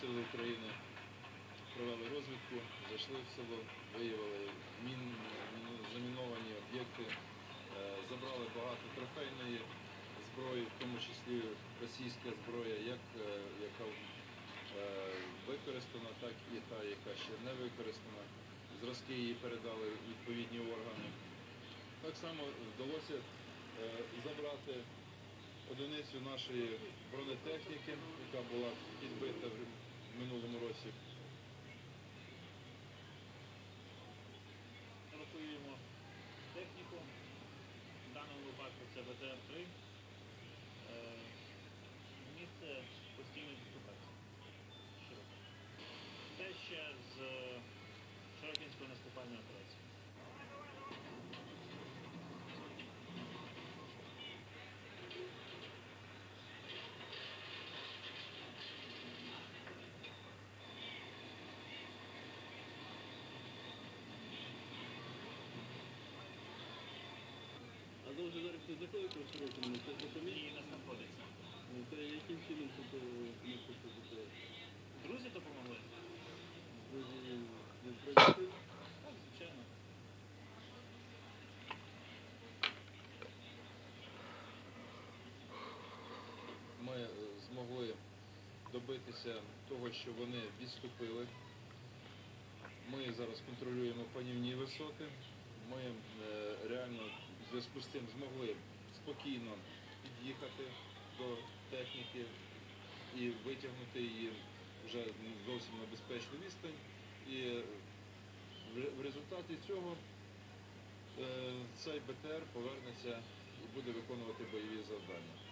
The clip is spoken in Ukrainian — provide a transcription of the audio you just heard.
Сили України провели розвідку, зайшли в село, виявили мін, заміновані об'єкти, е, забрали багато трофейної зброї, в тому числі російська зброя, як е, яка е, використана, так і та, яка ще не використана. Зразки її передали відповідні органи. Так само вдалося забрати одиницю нашої бронетехніки, яка була підбита в минулому році. Евакуюємо техніку. В даному випадку це БТР-3. Е, Місце постійної дислокації. Широко. Це ще з Широкінської наступальної операції. Друзі допомогли? Друзі, не? Так, звичайно. Ми е, змогли добитися того, що вони відступили. Ми зараз контролюємо панівні висоти. Ми е, реально зв'язку з цим змогли спокійно під'їхати до техніки і витягнути її вже зовсім на безпечну відстань. І в- в результаті цього е, цей БТР повернеться і буде виконувати бойові завдання.